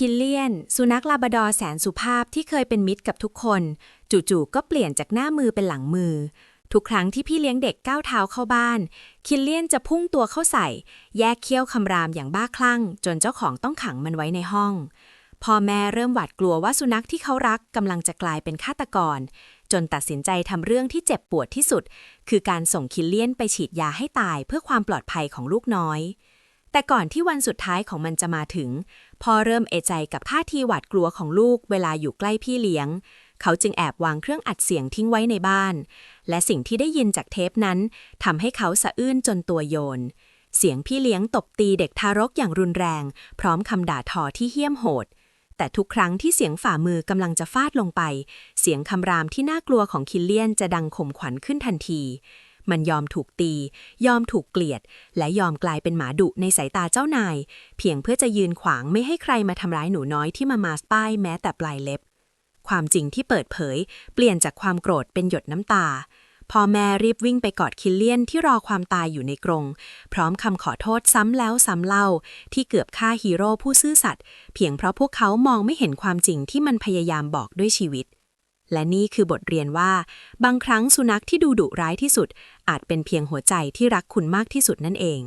คิลเลียน สุนัขลาบดอแสนสุภาพที่เคยเป็นมิตรกับทุกคน จู่ๆก็เปลี่ยนจากหน้ามือเป็นหลังมือ ทุกครั้งที่พี่เลี้ยงเด็กก้าวเท้าเข้าบ้าน คิลเลียนจะพุ่งตัวเข้าใส่ แยกเขี้ยวคำรามอย่างบ้าคลั่ง จนเจ้าของต้องขังมันไว้ในห้อง พ่อแม่เริ่มหวาดกลัวว่าสุนัขที่เขารักกำลังจะกลายเป็นฆาตกร จนตัดสินใจทำเรื่องที่เจ็บปวดที่สุด คือการส่งคิลเลียนไปฉีดยาให้ตายเพื่อความปลอดภัยของลูกน้อย แต่ก่อนที่วันสุดท้ายของมันจะมาถึง พ่อเริ่มเอใจกับท่าทีหวาดกลัวของลูกเวลาอยู่ใกล้พี่เลี้ยง เขาจึงแอบวางเครื่องอัดเสียงทิ้งไว้ในบ้าน และสิ่งที่ได้ยินจากเทปนั้นทำให้เขาสะอื้นจนตัวโยน เสียงพี่เลี้ยงตบตีเด็กทารกอย่างรุนแรง พร้อมคำด่าทอที่เหี้ยมโหด แต่ทุกครั้งที่เสียงฝ่ามือกำลังจะฟาดลงไป เสียงคำรามที่น่ากลัวของคิลเลียนจะดังข่มขวัญขึ้นทันที มันยอมถูกตี ยอมถูกเกลียด และยอมกลายเป็นหมาดุในสายตาเจ้านาย เพียงเพื่อจะยืนขวางไม่ให้ใครมาทำร้ายหนูน้อยที่มามาสป้ายแม้แต่ปลายเล็บ ความจริงที่เปิดเผย เปลี่ยนจากความโกรธเป็นหยดน้ำตาพ่อแม่รีบวิ่งไปกอดคิลเลียนที่รอความตายอยู่ในกรง พร้อมคำขอโทษซ้ำแล้วซ้ำเล่า ที่เกือบฆ่าฮีโร่ผู้ซื่อสัตย์เพียงเพราะพวกเขามองไม่เห็นความจริงที่มันพยายามบอกด้วยชีวิต และนี่คือบทเรียนว่า บางครั้งสุนัขที่ดูดุร้ายที่สุด อาจเป็นเพียงหัวใจที่รักคุณมากที่สุดนั่นเอง